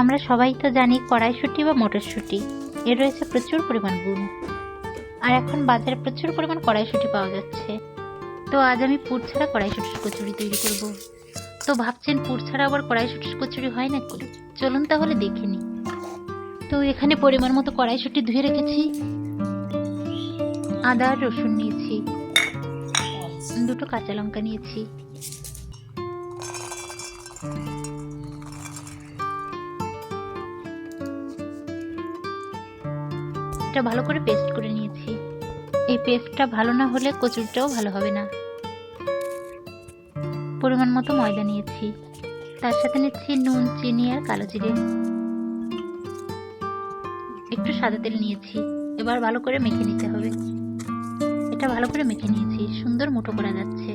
আমরা সবাই তো জানি কড়াইশুঁটি বা মটরশুঁটি। এর রয়েছে প্রচুর পরিমাণ গুণ আর এখন বাজারে প্রচুর পরিমাণ কড়াইশুঁটি পাওয়া যাচ্ছে। তো আজ আমি পুর ছাড়া কড়াইশুঁটির কচুরি তৈরি করব। তো ভাবছেন পুর ছাড়া আবার কড়াইশুঁটির কচুরি হয় নাকি চলুন তাহলে দেখে নিই। তো এখানে পরিমাণ মতো কড়াইশুঁটি ধুয়ে রেখেছি। আদা রসুন নিয়েছি। দুটো কাঁচা লঙ্কা নিয়েছি। এটা ভালো করে পেস্ট করে নিয়েছি। এই পেস্টটা ভালো না হলে কচুরিটাও ভালো হবে না। পরিমাণ মতো ময়দা নিয়েছি। তার সাথে নিচ্ছি নুন, চিনি আর কালো জিরে। একটু সাদা তেল নিয়েছি। এবার ভালো করে মেখে নিতে হবে। এটা ভালো করে মেখে নিয়েছি। সুন্দর মুঠো করা যাচ্ছে।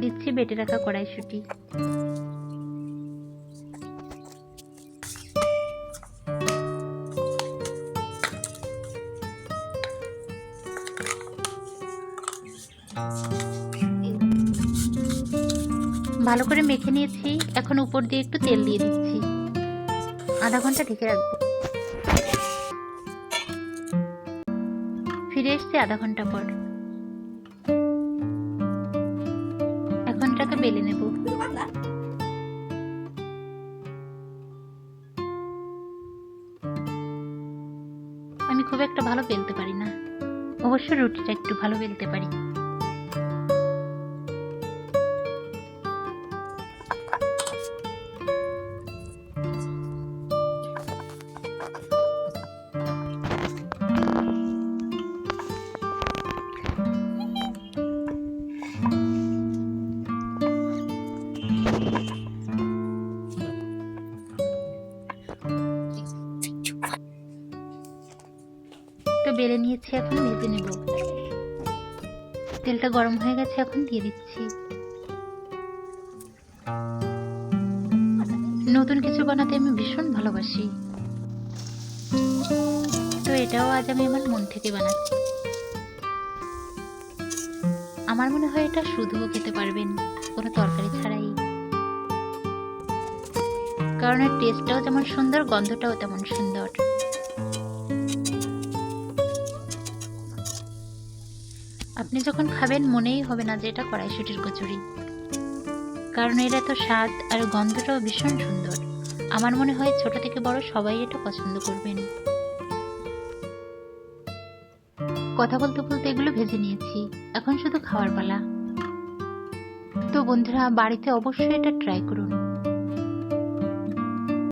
দিচ্ছি বেটে রাখা কড়াইশুঁটি। ভালো করে মেখে নিয়েছি। এখন উপর দিয়ে একটু তেল দিয়ে দিচ্ছি। আধা ঘণ্টা ঢেকে রাখব। ফিরে এসছি আধা ঘণ্টা পর। এখন এটাকে বেলে নেব। আমি খুব একটা ভালো বেলতে পারি না। অবশ্য রুটিটা একটু ভালো বেলতে পারি। বেলে নিয়েছি এখন, ভেজে নেব। তেলটা গরম হয়ে গেছে এখন, দিয়ে দিচ্ছি। নতুন কিছু বানাতে আমি ভীষণ ভালোবাসি। এটাও আজ আমি আমার মন থেকে বানাচ্ছি। আমার মনে হয় এটা শুধুও খেতে পারবেন, কোনো তরকারি ছাড়াই। কারণ এর টেস্টটাও যেমন সুন্দর, গন্ধটাও তেমন সুন্দর। আপনি যখন খাবেন, মনেই হবে না যে এটা কড়াইশুটির কচুরি। কারণ এর এত স্বাদ আর গন্ধটাও ভীষণ সুন্দর। আমার মনে হয় ছোট থেকে বড় সবাই এটা পছন্দ করবেন। কথা বলতে বলতে এগুলো ভেজে নিয়েছি। এখন শুধু খাওয়ার পালা। তো বন্ধুরা, বাড়িতে অবশ্যই এটা ট্রাই করুন।